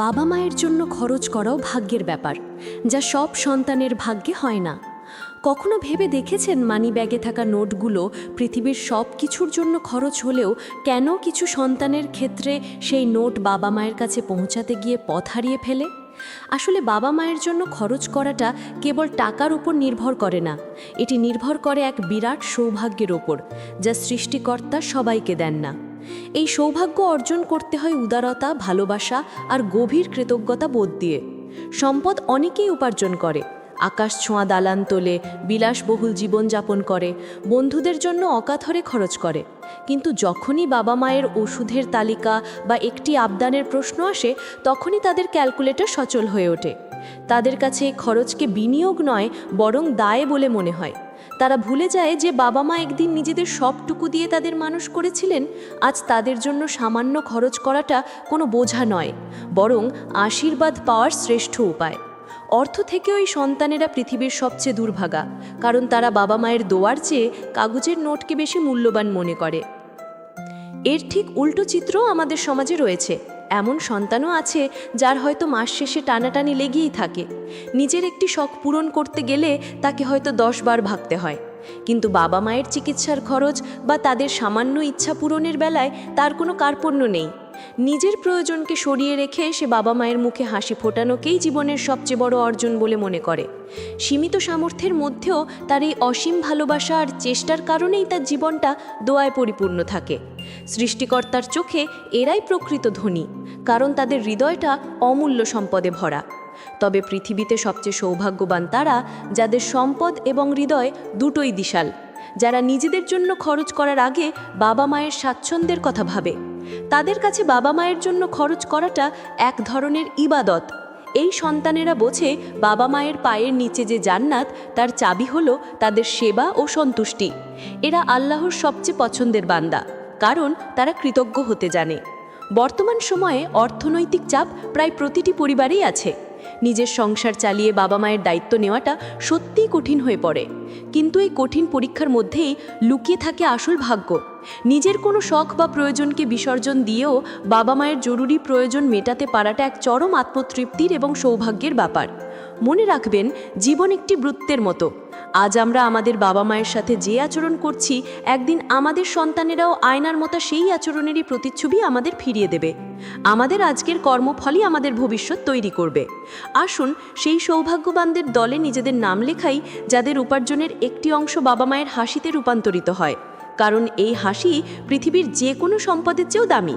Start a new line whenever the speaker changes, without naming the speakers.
বাবা মায়ের জন্য খরচ করাও ভাগ্যের ব্যাপার, যা সব সন্তানের ভাগ্যে হয় না। কখনো ভেবে দেখেছেন মানি ব্যাগে থাকা নোটগুলো পৃথিবীর সব কিছুর জন্য খরচ হলেও কেন কিছু সন্তানের ক্ষেত্রে সেই নোট বাবা মায়ের কাছে পৌঁছাতে গিয়ে পথ হারিয়ে ফেলে? আসলে বাবা মায়ের জন্য খরচ করাটা কেবল টাকার উপর নির্ভর করে না, এটি নির্ভর করে এক বিরাট সৌভাগ্যের ওপর যা সৃষ্টিকর্তা সবাইকে দেন না। এই সৌভাগ্য অর্জন করতে হয় উদারতা, ভালোবাসা আর গভীর কৃতজ্ঞতা বোধ দিয়ে। সম্পদ অনেকেই উপার্জন করে। আকাশ ছোঁয়া দালান তোলে, বিলাসবহুল জীবনযাপন করে, বন্ধুদের জন্য অকাথরে খরচ করে। কিন্তু যখনই বাবা মায়ের ওষুধের তালিকা বা একটি আবদানের প্রশ্ন আসে, তখনই তাদের ক্যালকুলেটর সচল হয়ে ওঠে। তাদের কাছে খরচকে বিনিয়োগ নয়, বরং দায় বলে মনে হয়। তারা ভুলে যায় যে বাবা মা একদিন নিজেদের সবটুকু দিয়ে তাদের মানুষ করেছিলেন। আজ তাদের জন্য সামান্য খরচ করাটা কোনো বোঝা নয়, বরং আশীর্বাদ পাওয়ার শ্রেষ্ঠ উপায়। অর্থ থেকে ওই সন্তানেরা পৃথিবীর সবচেয়ে দুর্ভাগা, কারণ তারা বাবা মায়ের দোয়ার চেয়ে কাগজের নোটকে বেশি মূল্যবান মনে করে। এর ঠিক উল্টো চিত্রও আমাদের সমাজে রয়েছে। এমন সন্তানও আছে যার হয়তো মাস শেষে টানাটানি লেগেই থাকে। নিজের একটি শখ পূরণ করতে গেলে তাকে হয়তো দশবার ভাবতে হয়। কিন্তু বাবা মায়ের চিকিৎসার খরচ বা তাদের সামান্য ইচ্ছা পূরণের বেলায় তার কোনো কার্পণ্য নেই। নিজের প্রয়োজনকে সরিয়ে রেখে সে বাবা মায়ের মুখে হাসি ফোটানোকেই জীবনের সবচেয়ে বড় অর্জন বলে মনে করে। সীমিত সামর্থ্যের মধ্যেও তার এই অসীম ভালোবাসা আর চেষ্টার কারণেই তার জীবনটা দোয়ায় পরিপূর্ণ থাকে। সৃষ্টিকর্তার চোখে এরাই প্রকৃত ধনী, কারণ তাদের হৃদয়টা অমূল্য সম্পদে ভরা। তবে পৃথিবীতে সবচেয়ে সৌভাগ্যবান তারা, যাদের সম্পদ এবং হৃদয় দুটোই দিশাল যারা নিজেদের জন্য খরচ করার আগে বাবা মায়ের স্বাচ্ছন্দ্যের কথা ভাবে। তাদের কাছে বাবা মায়ের জন্য খরচ করাটা এক ধরনের ইবাদত। এই সন্তানেরা বোঝে বাবা মায়ের পায়ের নিচে যে জান্নাত, তার চাবি হল তাদের সেবা ও সন্তুষ্টি। এরা আল্লাহর সবচেয়ে পছন্দের বান্দা, কারণ তারা কৃতজ্ঞ হতে জানে। বর্তমান সময়ে অর্থনৈতিক চাপ প্রায় প্রতিটি পরিবারেই আছে। নিজের সংসার চালিয়ে বাবা মায়ের দায়িত্ব নেওয়াটা সত্যিই কঠিন হয়ে পড়ে। কিন্তু এই কঠিন পরীক্ষার মধ্যেই লুকিয়ে থাকে আসল ভাগ্য। নিজের কোনো শখ বা প্রয়োজনকে বিসর্জন দিয়েও বাবা মায়ের জরুরি প্রয়োজন মেটাতে পারাটা এক চরম আত্মতৃপ্তির এবং সৌভাগ্যের ব্যাপার। মনে রাখবেন, জীবন একটি বৃত্তের মতো। আজ আমরা আমাদের বাবা মায়ের সাথে যে আচরণ করছি, একদিন আমাদের সন্তানেরাও আয়নার মতো সেই আচরণেরই প্রতিচ্ছবি আমাদের ফিরিয়ে দেবে। আমাদের আজকের কর্মফলই আমাদের ভবিষ্যৎ তৈরি করবে। আসুন, সেই সৌভাগ্যবানদের দলে নিজেদের নাম লেখাই, যাদের উপার্জনের একটি অংশ বাবা মায়ের হাসিতে রূপান্তরিত হয়। কারণ এই হাসি পৃথিবীর যে কোনো সম্পদের চেয়েও দামি।